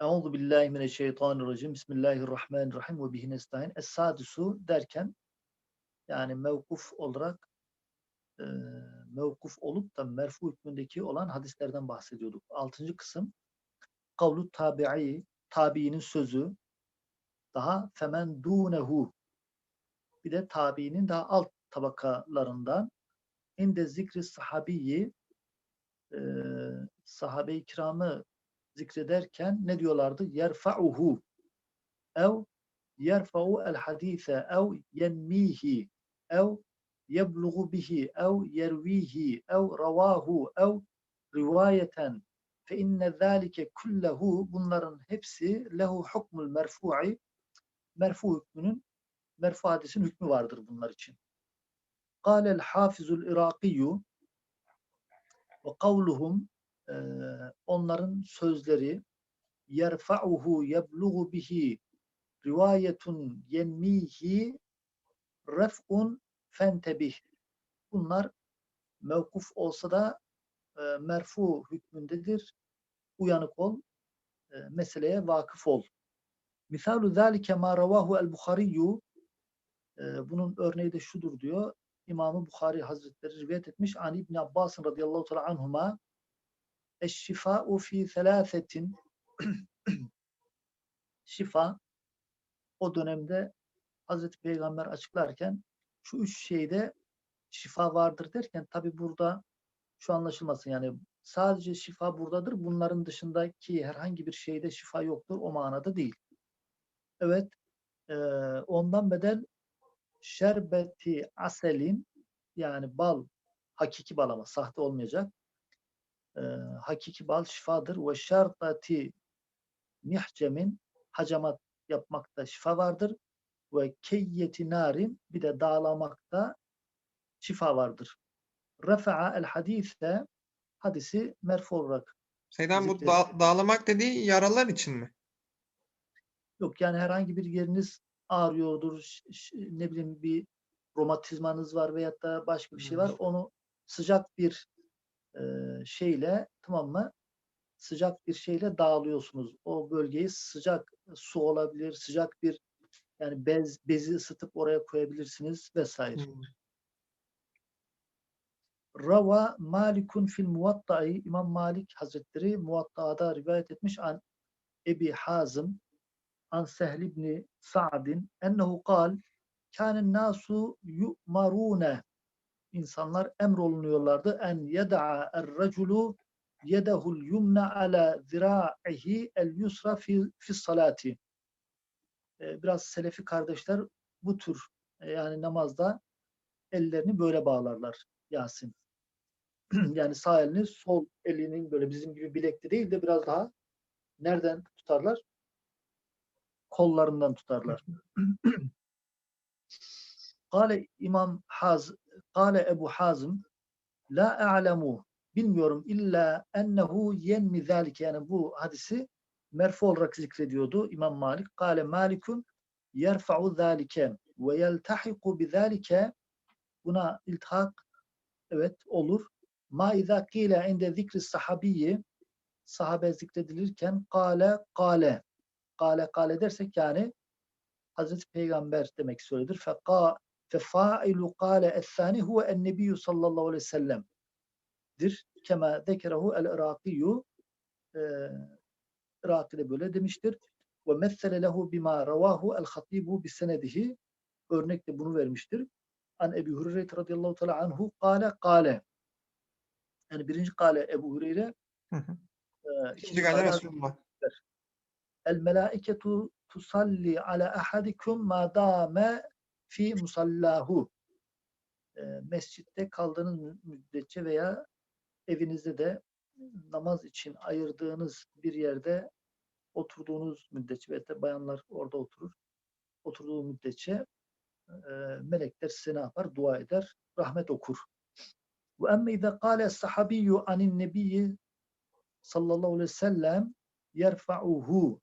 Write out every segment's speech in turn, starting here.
Euzu billahi mineşşeytanirracim. Bismillahirrahmanirrahim ve bihi nestaîn. Es-sadisu derken yani mevkuf olarak e, mevkuf olup da merfu hükmündeki olan hadislerden bahsediyorduk. Altıncı kısım kavlu tabi'i tabiinin sözü daha femen dunehu bir de tabiinin daha alt tabakalarından inde zikri sahabiyi e, sahabe-i kiramı zikrederken ne diyorlardı? Yerfa'uhu. Ev yerfa'u el hadise. Ev yenmihi. Ev yebluğu bihi. Ev yervihi. Ev ravahu. Ev rivayeten. Fe inne zâlike kullehu. Bunların hepsi lehu hukmul merfu'i. Merfu hükmünün merfu hadisin hükmü vardır bunlar için. Kâlel hafizul irakiyyu ve kavluhum e, onların sözleri yerfa'uhu yebluğu bihi rivayetun yenmihi ref'un fentebih. Bunlar mevkuf olsa da e, merfu hükmündedir. Uyanık ol, e, meseleye vakıf ol. Misalu zâlike mâ ravahu el-Buhariyyu e, bunun örneği de şudur diyor. İmam-ı Bukhari Hazretleri rivayet etmiş. An İbn Abbas radıyallahu teala anhuma Eşşifa'u fi selâsetin şifa o dönemde Hazreti Peygamber açıklarken şu üç şeyde şifa vardır derken tabi burada şu anlaşılmasın yani sadece şifa buradadır. Bunların dışındaki herhangi bir şeyde şifa yoktur. O manada değil. Evet e, ondan bedel şerbeti aselin yani bal hakiki bal ama sahte olmayacak hakiki bal şifadır. Ve şartati mihcemin hacamat yapmakta şifa vardır. Ve keyyeti narin bir de dağlamakta şifa vardır. Refa'a el hadise hadisi merfu olarak Seydan bu da- dağlamak dediği yaralar için mi? Yok yani herhangi bir yeriniz ağrıyordur, ne bileyim bir romatizmanız var veyahut da başka bir şey var. Onu sıcak bir e, şeyle tamam mı? Sıcak bir şeyle dağılıyorsunuz. O bölgeyi sıcak su olabilir, sıcak bir yani bez bezi ısıtıp oraya koyabilirsiniz vesaire. Hmm. Rava Malikun fil Muvatta'i İmam Malik Hazretleri Muvatta'da rivayet etmiş an Ebi Hazım an Sehl ibn Sa'din ennehu kal kânen nasu yu'marûne insanlar emrolunuyorlardı en yed'a er-raculu yedehul yumna ala zira'ihi el yusra fi, salati. Ee, Biraz selefi kardeşler bu tür e, yani namazda ellerini böyle bağlarlar Yasin. yani sağ elini sol elinin böyle bizim gibi bilekte değil de biraz daha nereden tutarlar? Kollarından tutarlar. Kale İmam Haz Kale Ebu Hazım La a'lemu bilmiyorum illa ennehu yenmi zalike yani bu hadisi merfu olarak zikrediyordu İmam Malik. Kale Malikun yerfa'u zalike ve yeltahiku bi zalike buna iltihak evet olur. Ma izâ kîle inde zikri sahabiyyi sahabe zikredilirken kâle kâle kâle kâle dersek yani Hazreti Peygamber demek söyledir. Feka fefailu kâle es-sâni huve en-nebiyyü sallallahu aleyhi ve sellem dir. Kema zekerehu el-Irakiyyu e, Iraki'de böyle demiştir. Ve messele lehu bima ravahu el-Hatibu bi senedihi örnek de bunu vermiştir. An Ebi Hureyre radıyallahu teala anhu kâle kâle yani birinci kâle Ebu Hureyre Hı hı. e, İkinci kâle Resulullah. El melaiketu tusalli ala ahadikum ma dame fi musallahu. E, mescitte kaldığınız müddetçe veya evinizde de namaz için ayırdığınız bir yerde oturduğunuz müddetçe ve de bayanlar orada oturur. Oturduğu müddetçe e, melekler size ne yapar? Dua eder, rahmet okur. Ve emme izâ kâle sahabiyyu anin nebiyyi sallallahu aleyhi ve sellem yerfa'uhu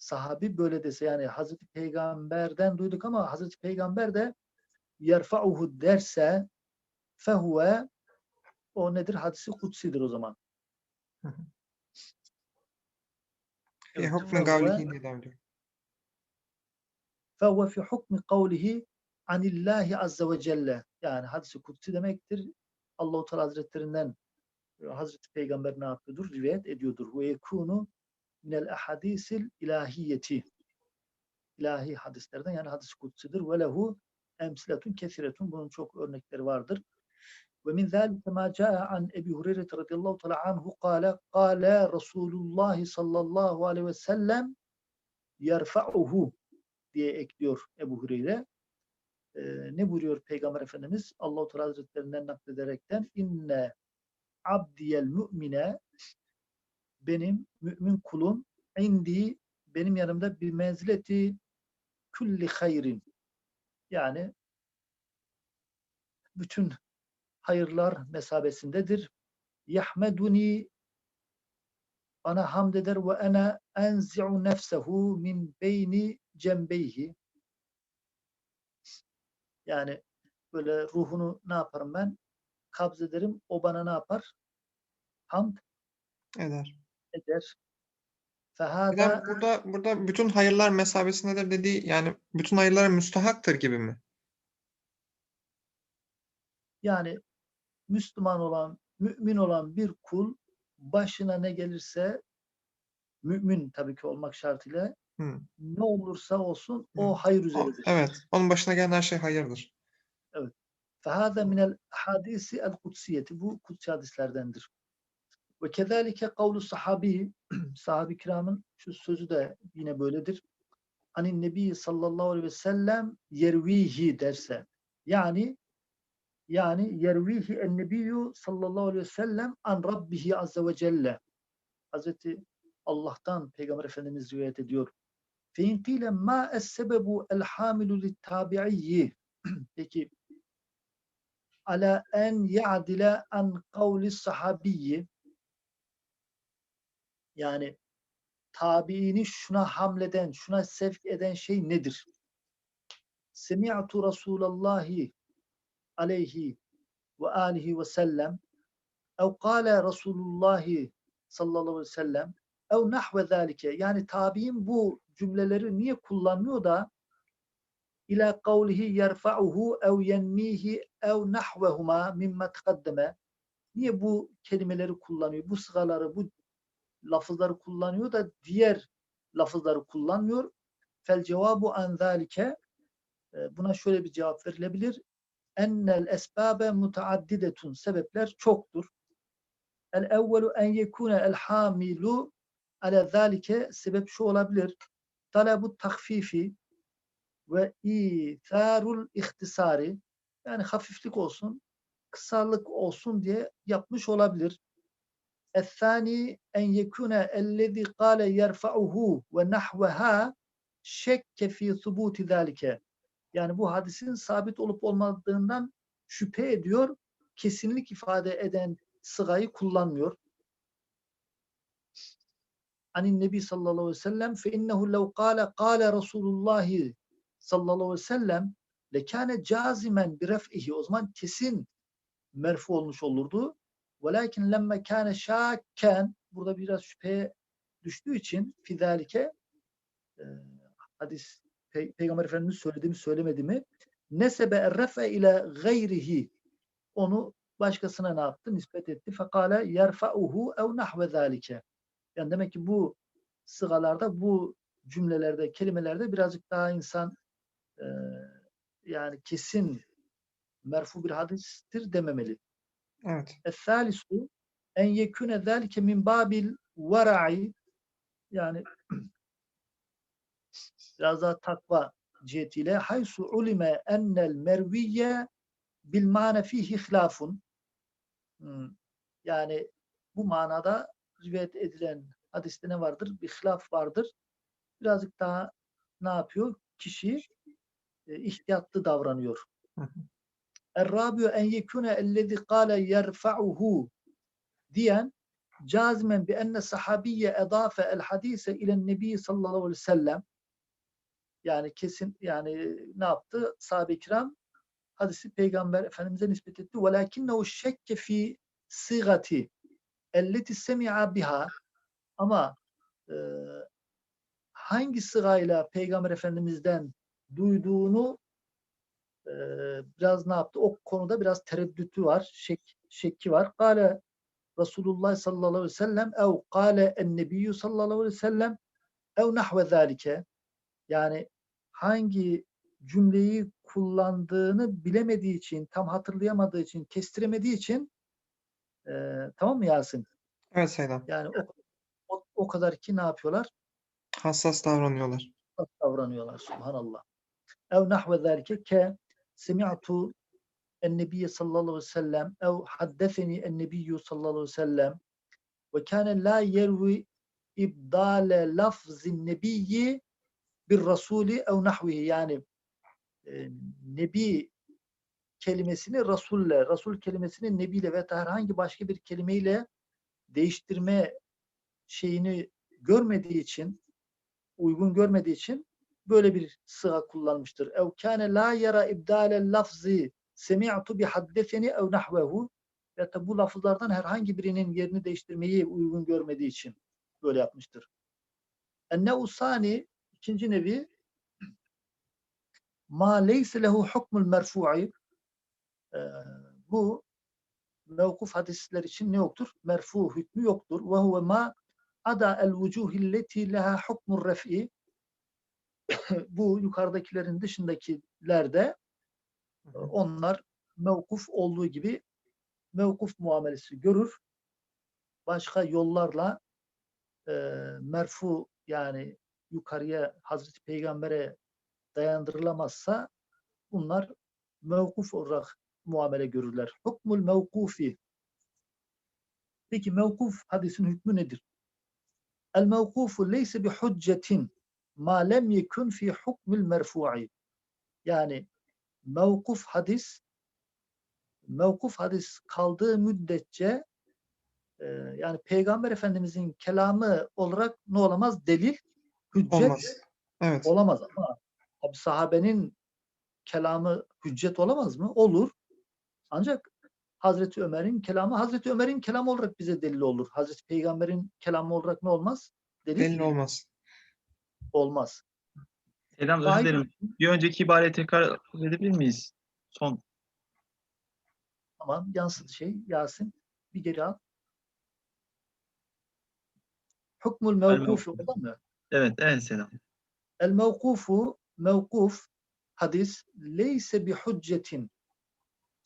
sahabi böyle dese yani Hazreti Peygamber'den duyduk ama Hazreti Peygamber de yerfa'uhu derse fehuve o nedir? Hadisi kutsidir o zaman. Fi Evet, hukmi fevve- gavlihi diye devam ediyor. فَهُوَ فِي حُكْمِ قَوْلِهِ عَنِ اللّٰهِ عَزَّ وَجَلَّ Yani hadisi kutsi demektir. Allahu Teala Hazretlerinden e, Hazreti Peygamber ne yapıyordur? Rivayet ediyordur. Ve yekunu minel ahadisil ilahiyeti. İlahi hadislerden yani hadis kutsidir. Ve lehu emsiletun kesiretun. Bunun çok örnekleri vardır. Ve min zâlike mâ câe an Ebi Hureyre radıyallahu teala anhu kâle kâle Resulullah sallallahu aleyhi ve sellem yerfa'uhu diye ekliyor Ebu Hureyre. Ee, ne buyuruyor Peygamber Efendimiz? Allahu Teala Hazretlerinden naklederekten inne abdiyel mümine benim mümin kulum indi benim yanımda bir menzileti külli hayrin yani bütün hayırlar mesabesindedir. Yahmeduni bana hamd eder ve ana enzi'u nefsehu min beyni cembeyhi yani böyle ruhunu ne yaparım ben? Kabz ederim. O bana ne yapar? Hamd Eder eder. Bir de Fehâdâ burada burada bütün hayırlar mesabesindedir dediği yani bütün hayırlara müstahaktır gibi mi? yani Müslüman olan, mümin olan bir kul başına ne gelirse mümin tabii ki olmak şartıyla Hı. ne olursa olsun o Hı. hayır O- üzeredir. evet. Onun başına gelen her şey hayırdır. فهذا من الأحاديث القدسية bu kutsi hadislerdendir. Ve kezalike kavlu sahabi sahabi kiramın şu sözü de yine böyledir. Anin Nebi sallallahu aleyhi ve sellem yervihi derse. Yani yani yervihi en nebiyyü sallallahu aleyhi ve sellem an rabbihi azze ve celle. Hazreti Allah'tan Peygamber Efendimiz rivayet ediyor. Fe in qile ma es-sebebu el-hamilu lit-tabi'iyyi. Peki ala en ya'dile an kavli sahabiyyi yani tabiini şuna hamleden, şuna sevk eden şey nedir? Semi'tu Rasulallahi aleyhi ve alihi ve sellem ev kâle Resulullahi sallallahu aleyhi ve sellem ev nahve zâlike yani tabiin bu cümleleri niye kullanmıyor da ila kavlihi yerfa'uhu ev yenmihi ev nahvehuma mimma tekaddeme niye bu kelimeleri kullanıyor? Bu sıraları, bu lafızları kullanıyor da diğer lafızları kullanmıyor. Fel cevabu an zalike e, buna şöyle bir cevap verilebilir. Ennel esbabe mutaaddidetun sebepler çoktur. El evvelu en yekune el hamilu ala zalike sebep şu olabilir. Talebu takfifi ve itharul ihtisari yani hafiflik olsun, kısalık olsun diye yapmış olabilir. الثاني أن يكون الذي قال يرفعه ونحوها شك في ثبوت ذلك. Yani bu hadisin sabit olup olmadığından şüphe ediyor. Kesinlik ifade eden sırayı kullanmıyor. Anin Nebi sallallahu aleyhi ve sellem fe innehu lev kâle kâle Resulullah sallallahu aleyhi ve sellem lekâne cazimen bi ref'ihi o zaman kesin merfu olmuş olurdu. Velakin lemme kâne şakken burada biraz şüpheye düştüğü için fidalike hadis Pey- Peygamber Efendimiz söyledi mi söylemedi mi nesebe refe ile gayrihi onu başkasına ne yaptı? Nispet etti. Fekale yerfa'uhu ev nahve zalike. Yani demek ki bu sıgalarda bu cümlelerde, kelimelerde birazcık daha insan e, yani kesin merfu bir hadistir dememeli. Evet. Es-salisu en yekune zelke min babil vera'i yani biraz daha takva cihetiyle haysu ulime ennel merviye bil mane fihi ihlafun hmm. yani bu manada rivayet edilen hadiste ne vardır? Bir ihlaf vardır. Birazcık daha ne yapıyor? Kişi e, ihtiyatlı davranıyor. Hı hı. Errabiu en yekune ellezî kâle yerfa'uhu diyen cazmen bi enne sahabiye edafe el hadise ile nebi sallallahu aleyhi ve sellem yani kesin yani ne yaptı? Sahabe-i kiram hadisi peygamber efendimize nispet etti. Velakinnehu şekke fi sigati elleti semi'a biha ama e, hangi sırayla peygamber efendimizden duyduğunu e, biraz ne yaptı? O konuda biraz tereddütü var, şek, şekki var. Kale Resulullah sallallahu aleyhi ve sellem ev kale en nebiyyü sallallahu aleyhi ve sellem ev nahve zalike yani hangi cümleyi kullandığını bilemediği için, tam hatırlayamadığı için, kestiremediği için e, tamam mı Yasin? Evet Seyyidem. Yani o, o, o kadar ki ne yapıyorlar? Hassas davranıyorlar. davranıyorlar. Subhanallah. Ev nahve zâlike ke semi'tu en-nebiyye sallallahu aleyhi ve sellem ev haddeseni en-nebiyyü sallallahu aleyhi ve sellem ve kâne la yervi ibdale lafzin nebiyyi bir rasuli ev nahvihi. Yani e, nebi kelimesini rasulle, rasul kelimesini nebiyle ve herhangi başka bir kelimeyle değiştirme şeyini görmediği için uygun görmediği için böyle bir sığa kullanmıştır. Ev kâne la yara ibdâle lafzi semi'tu bi haddeseni ev nahvehu da bu lafızlardan herhangi birinin yerini değiştirmeyi uygun görmediği için böyle yapmıştır. Enne usani ikinci nevi ma leyse lehu hukmul merfu'i Ee, bu mevkuf hadisler için ne yoktur? Merfu hükmü yoktur. Ve huve ma ada el vucuhilleti leha hukmur ref'i bu yukarıdakilerin dışındakilerde e, onlar mevkuf olduğu gibi mevkuf muamelesi görür. Başka yollarla e, merfu yani yukarıya Hazreti Peygamber'e dayandırılamazsa bunlar mevkuf olarak muamele görürler. Hukmul mevkufi. Peki mevkuf hadisin hükmü nedir? El mevkufu leyse bi hüccetin ma lem yekun fi hukmil merfu'i. Yani mevkuf hadis mevkuf hadis kaldığı müddetçe e, yani Peygamber Efendimizin kelamı olarak ne olamaz? Delil, hüccet Olmaz. Evet. olamaz ama tabi sahabenin kelamı hüccet olamaz mı? Olur. Ancak Hazreti Ömer'in kelamı Hazreti Ömer'in kelamı olarak bize delil olur. Hazreti Peygamber'in kelamı olarak ne olmaz? Delil, Delil olmaz. Olmaz. Selam özür dilerim. Bir önceki ibareyi tekrar edebilir miyiz? Son. Tamam yansıt şey Yasin bir geri al. Hukmul mevkuf mevkuf. mı? Evet, evet selam. El mevkufu mevkuf hadis leyse bi hüccetin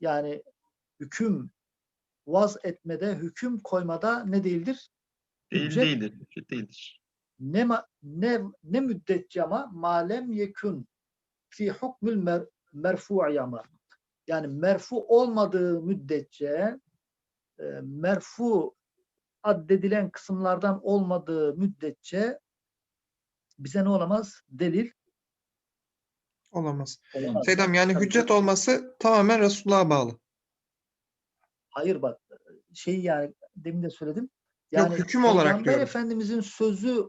yani hüküm vaz etmede, hüküm koymada ne değildir? Değil Hüccet- değildir. Hüccet değildir. Ne ne ne müddetçe ama malem yekun fi hukmül mer, merfu'i ama yani merfu olmadığı müddetçe e, merfu addedilen kısımlardan olmadığı müddetçe bize ne olamaz? Delil Olamaz. olamaz. Seydam yani Tabii. hüccet olması tamamen Resulullah'a bağlı. Hayır bak şey yani demin de söyledim. Yok, Yani hüküm olarak diyorum. Efendimizin sözü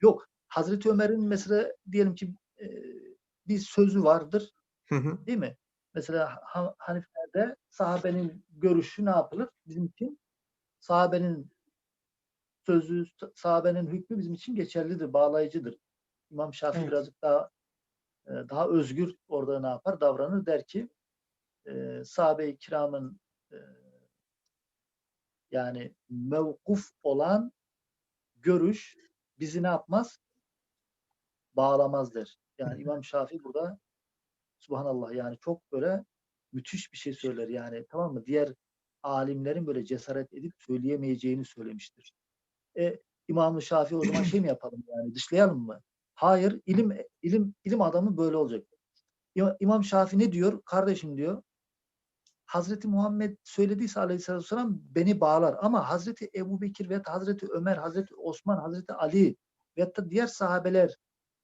yok. Hazreti Ömer'in mesela diyelim ki e, bir sözü vardır Hı hı. değil mi? Mesela Ha- Hanifler'de sahabenin görüşü ne yapılır? Bizim için sahabenin sözü, sahabenin hükmü bizim için geçerlidir, bağlayıcıdır. İmam Şafii Evet. birazcık daha e, daha özgür orada ne yapar? Davranır der ki e, sahabe-i kiramın e, yani mevkuf olan görüş bizi ne yapmaz? Bağlamaz der. Yani İmam Şafii burada subhanallah yani çok böyle müthiş bir şey söyler yani tamam mı? Diğer alimlerin böyle cesaret edip söyleyemeyeceğini söylemiştir. E, İmam-ı Şafii o zaman şey mi yapalım yani dışlayalım mı? Hayır, ilim ilim ilim adamı böyle olacak. İma- İmam Şafii ne diyor? Kardeşim diyor. Hazreti Muhammed söylediyse aleyhissalatü vesselam beni bağlar. Ama Hazreti Ebu Bekir ve Hazreti Ömer, Hazreti Osman, Hazreti Ali ve da diğer sahabeler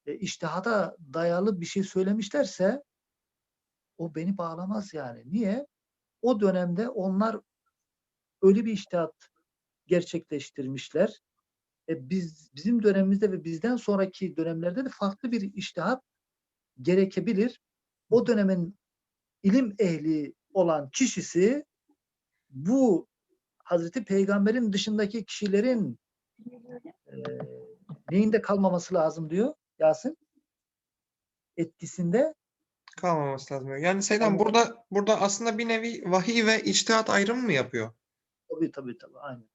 e, iştihada dayalı bir şey söylemişlerse o beni bağlamaz yani. Niye? O dönemde onlar öyle bir iştihat gerçekleştirmişler. E biz bizim dönemimizde ve bizden sonraki dönemlerde de farklı bir iştihat gerekebilir. O dönemin ilim ehli olan kişisi bu Hazreti Peygamber'in dışındaki kişilerin e, neyinde kalmaması lazım diyor Yasin? Etkisinde Kalmaması lazım. Yani Seydam Kalmaması- burada burada aslında bir nevi vahiy ve içtihat ayrımı mı yapıyor? tabii tabii tabii aynen.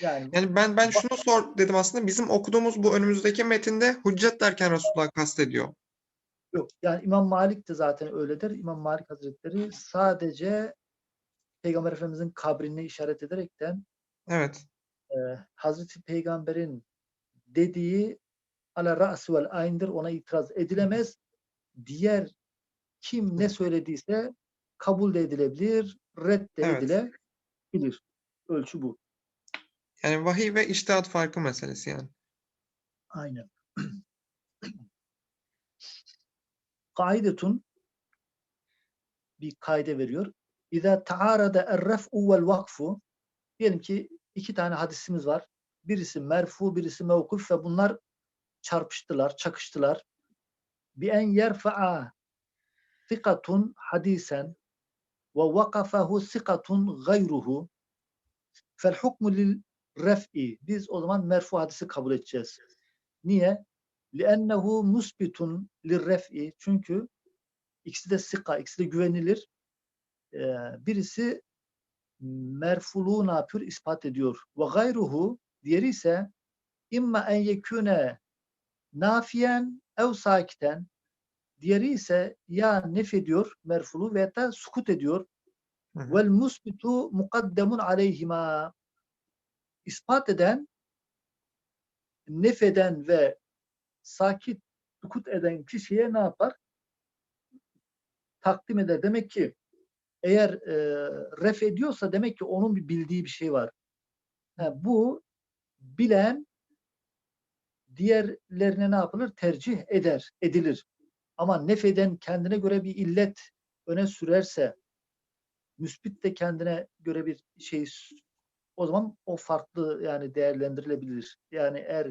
Yani Yani ben ben şunu sor dedim aslında bizim okuduğumuz bu önümüzdeki metinde hüccet derken Resulullah kastediyor. Yok. Yani İmam Malik de zaten öyledir. İmam Malik Hazretleri sadece Peygamber Efendimizin kabrini işaret ederekten Evet. e, Hazreti Peygamber'in dediği ala ra'si vel ayn'dir ona itiraz edilemez. Diğer kim ne söylediyse kabul de edilebilir, red de Evet. edilebilir. Ölçü bu. Yani vahiy ve içtihat farkı meselesi yani. Aynen. Kaidetun bir kaide veriyor. İza taarada er-ref'u vel vakfu diyelim ki iki tane hadisimiz var. Birisi merfu, birisi mevkuf ve bunlar çarpıştılar, çakıştılar. Bi en yerfa'a sikatun hadisen ve vakafahu sikatun gayruhu fel hukmu lil ref'i. Biz o zaman merfu hadisi kabul edeceğiz. Niye? لِأَنَّهُ musbitun lirref'i. Çünkü ikisi de sika, ikisi de güvenilir. Ee, birisi merfuluğu ne yapıyor? İspat ediyor. Ve gayruhu diğeri ise imma en yekune nafiyen ev sakiten diğeri ise ya nef ediyor merfulu veya da sukut ediyor. Hı hı. Vel musbitu mukaddemun aleyhima ispat eden nef eden ve sakit sukut eden kişiye ne yapar? Takdim eder. Demek ki eğer e, ref ediyorsa demek ki onun bir bildiği bir şey var. Ha, bu bilen diğerlerine ne yapılır? Tercih eder, edilir. Ama nefeden kendine göre bir illet öne sürerse müsbit de kendine göre bir şey o zaman o farklı yani değerlendirilebilir. Yani eğer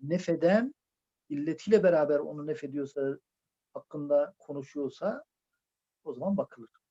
nefeden illetiyle beraber onu nefediyorsa hakkında konuşuyorsa o zaman bakılır.